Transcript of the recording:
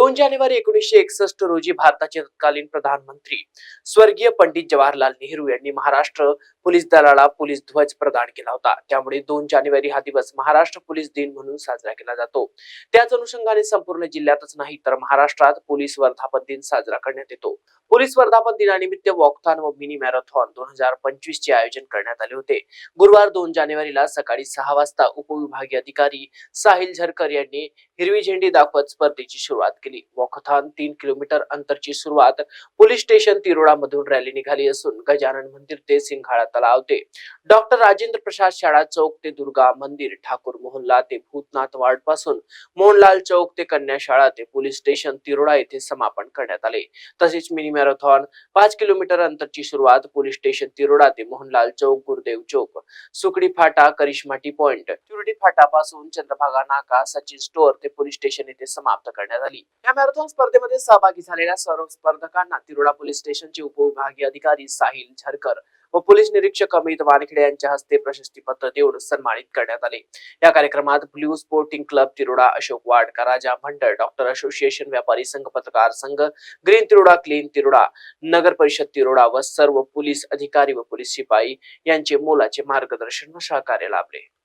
दोन जानेवारी एकोणीसशे एकसष्ट रोजी भारताचे तत्कालीन प्रधानमंत्री स्वर्गीय पंडित जवाहरलाल नेहरू यांनी महाराष्ट्र पोलीस दलाला पोलीस ध्वज प्रदान केला होता. त्यामुळे दोन जानेवारी हा दिवस महाराष्ट्र पोलीस दिन म्हणून साजरा केला जातो. त्याच अनुषंगाने संपूर्ण जिल्ह्यातच नाही तर महाराष्ट्रात पोलीस वर्धापन दिन साजरा करण्यात येतो. पोलीस वर्धापन दिनानिमित्त वॉकथॉन व मिनी मॅरेथॉन दोन हजार पंचवीस चे आयोजन करण्यात आले होते. गुरुवार दोन जानेवारीला सकाळी सहा वाजता उपविभागीय अधिकारी साहिल झरकर यांनी हिरवी झेंडी दाखवत स्पर्धेची सुरुवात केली. केली. वॉकथॉन तीन किलोमीटर अंतरची सुरुवात पोलीस स्टेशन तिरोडा मधून रॅली निघाली असून गजानन मंदिर ते सिंघाळा तलाव ते. डॉक्टर राजेंद्र प्रसाद शाळा चौक ते दुर्गा मंदिर ठाकूर मोहनला ते भूतनाथ वार्डपासून मोहनलाल चौक ते कन्या शाळा ते पोलीस स्टेशन तिरोडा येथे समापन करण्यात आले. तसेच मिनी मॅरेथॉन पाच किलोमीटर अंतरची सुरुवात पोलीस स्टेशन तिरोडा ते मोहनलाल चौक गुरुदेव चौक सुकडी फाटा करिश्मा टी पॉइंट. चुरडी फाटा पासून चंद्रभागा नाका सचिन स्टोअर ते पोलीस स्टेशन येथे समाप्त करण्यात आली. या मॅरेथॉन स्पर्धेमध्ये सहभागी झालेल्या सर्व स्पर्धकांना तिरोडा पोलीस स्टेशनचे उपविभागीय अधिकारी साहिल झरकर व पोलीस निरीक्षक अमित वानखेडे यांच्या हस्ते प्रशस्तीपत्र देऊन सन्मानित करण्यात आले. या कार्यक्रमात blue sporting club Tiroda Ashok Wadkar राजा मंडळ डॉक्टर असोसिएशन व्यापारी संघ पत्रकार संघ ग्रीन तिरोडा क्लीन तिरोडा नगर परिषद तिरोडा व सर्व पोलीस अधिकारी व पोलीस शिपाई यांचे मोलाचे मार्गदर्शन व सहकार्य लाभले.